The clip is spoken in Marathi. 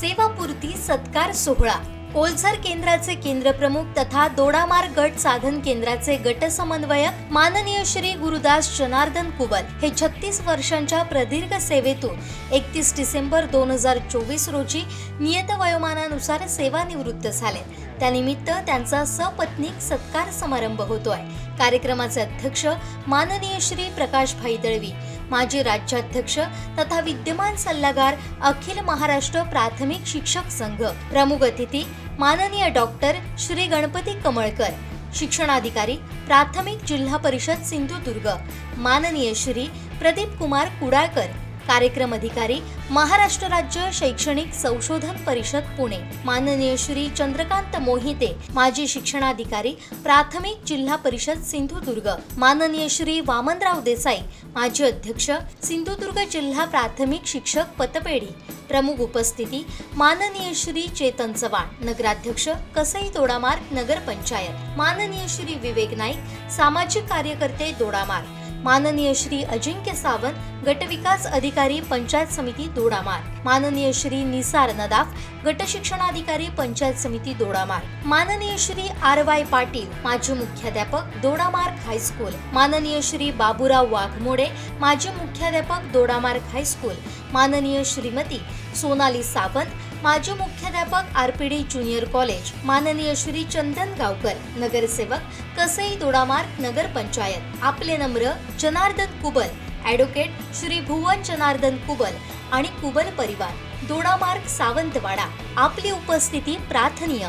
सेवापूर्ती सत्कार सोहळा. कोलझर केंद्राचे केंद्रप्रमुख तथा दोडामार गट साधन केंद्राचे गट समन्वयक माननीय श्री गुरुदास जनार्दन कुबल हे छत्तीस वर्षांच्या प्रदीर्घ सेवेतून एकतीस डिसेंबर दोन हजार चोवीस रोजी नियत वयोमानानुसार सेवानिवृत्त झाले. त्यानिमित्त त्यांचा सपत्नीक सत्कार समारंभ होतोय. कार्यक्रमाचे अध्यक्ष माननीय श्री प्रकाश भाई दळवी माजी राज्याध्यक्ष तथा विद्यमान सल्लागार अखिल महाराष्ट्र प्राथमिक शिक्षक संघ. प्रमुख अतिथी माननीय डॉक्टर श्री गणपती कमळकर शिक्षणाधिकारी प्राथमिक जिल्हा परिषद सिंधुदुर्ग माननीय श्री प्रदीप कुमार कुडाळकर कार्यक्रम अधिकारी महाराष्ट्र राज्य शैक्षणिक संशोधन परिषद पुणे. माननीय श्री चंद्रकांत मोहिते माजी शिक्षणाधिकारी प्राथमिक जिल्हा परिषद सिंधुदुर्ग. माननीय श्री वामनराव देसाई माजी अध्यक्ष सिंधुदुर्ग जिल्हा प्राथमिक शिक्षक पतपेढी. प्रमुख उपस्थिती माननीय श्री चेतन चव्हाण नगराध्यक्ष कसई दोडामार नगरपंचायत माननीय श्री विवेक नाईक सामाजिक कार्यकर्ते दोडामार माननीय श्री अजिंक्य सावंत गटविकास अधिकारी पंचायत समिती दोडामार माननीय श्री निसार नदाफ गट शिक्षणाधिकारी पंचायत समिती दोडामार माननीय श्री आर वाय पाटील माजी मुख्याध्यापक दोडामार्ग हायस्कूल माननीय श्री बाबूराव वाघमोडे माजी मुख्याध्यापक दोडामार्ग हायस्कूल माननीय श्रीमती सोनाली सावंत माजी मुख्याध्यापक R P D junior college माननीय श्री चंदन गावकर नगरसेवक कसई दोडामार्ग नगर पंचायत आपले नम्र जनार्दन कुबल ॲडव्होकेट श्री भुवन जनार्दन कुबल आणि कुबल परिवार दोडामार्ग सावंतवाडा आपली उपस्थिती प्रार्थनीय.